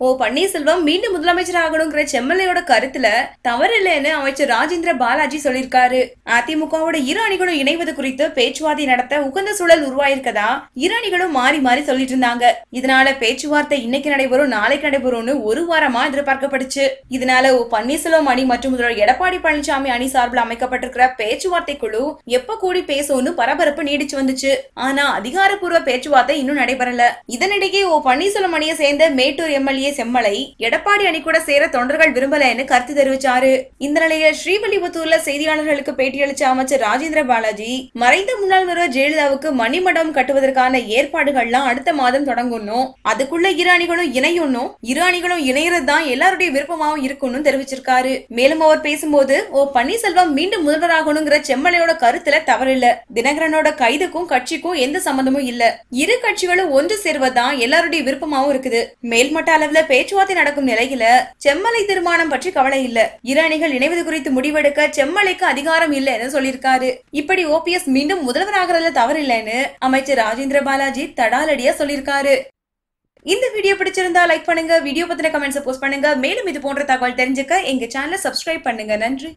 ஓ பன்னீர்செல்வம் மீண்டும் முதலமைச்சர் ஆகணுங்கிற செம்மலையோட கருத்துல தவறில்லைன்னு அமைச்சர் ராஜேந்திர பாலாஜி சொல்லியிருக்காரு. அதிமுகவோட இரு அணிகளும் இணைவது குறித்து பேச்சுவார்த்தை நடத்த உகந்த சூழல் உருவாயிருக்கதா? இரு அணிகளும் மாறி மாறி சொல்லிட்டு இருந்தாங்க. இதனால பேச்சுவார்த்தை இன்னைக்கு நடைபெறும் நாளைக்கு நடைபெறும்னு ஒரு வாரமா எதிர்பார்க்கப்படுச்சு இதனால ஓ பன்னீர்செல்வம் அணி மற்றும் முதல்வர் எடப்பாடி பழனிசாமி அணி சார்பில் அமைக்கப்பட்டிருக்கிற பேச்சுவார்த்தை குழு எப்ப கூடி பேசும்னு பரபரப்பு நீடிச்சு வந்துச்சு. ஆனா அதிகாரப்பூர்வ பேச்சுவார்த்தை இன்னும் நடைபெறல. இதனிடையே ஓ பன்னீர்செல்வம் அணியை சேர்ந்த மேட்டூர் எம்எல்ஏ செம்மலை எடப்பாடி அணி கூட சேர தொண்டர்கள் விரும்பலன்னு கருத்து தெரிவிச்சாரு. இந்த நிலையில் ஸ்ரீவில்லிபுத்தூர்ல செய்தியாளர்களுக்கு பேட்டியளிச்ச அமைச்சர் ராஜேந்திர பாலாஜி மறைந்த முன்னாள் முதல்வர் ஜெயலலிதாவுக்கு மணிமடம் கட்டுவதற்கான ஏற்பாடுகள்லாம் அடுத்த மாதம் தொடங்கணும் அதுக்குள்ள இரு அணிகளும் இணையணும் இரு அணிகளும் இணையறது தான் எல்லாருடைய விருப்பமாவும் இருக்கும்னு தெரிவிச்சிருக்காரு. மேலும் அவர் பேசும்போது ஓ பன்னீர்செல்வம் மீண்டும் முதல்வராகணுங்கிற செம்மலையோட கருத்துல தவறில்ல. தினகரனோட கைதுக்கும் கட்சிக்கும் எந்த சம்பந்தமும் இல்ல. இரு கட்சிகளும் ஒன்று சேர்வதுதான் எல்லாருடைய விருப்பமாவும் இருக்குது. மேல்மட்ட அளவுல பேச்சுவார்த்தை நடக்கும் நிலையில செம்மலை தீர்மானம் பற்றி கவலை இல்ல. இரு அணிகள் இணைவது குறித்து முடிவெடுக்க செம்மலைக்கு அதிகாரம் இல்லைன்னு சொல்லியிருக்காரு. இப்படி ஓபிஎஸ் மீண்டும் முதல்வராகிறதுல தவறில்லைன்னு அமைச்சர் ராஜேந்திர பாலாஜி தடாலடியா சொல்லியிருக்காரு. இந்த வீடியோ பிடிச்சிருந்தா லைக் பண்ணுங்க வீடியோ பத்தின கமெண்ட்ஸ் போஸ்ட் பண்ணுங்க. மேலும் இது போன்ற தகவல் தெரிஞ்சுக்க எங்க சேனலை சப்ஸ்கிரைப் பண்ணுங்க. நன்றி.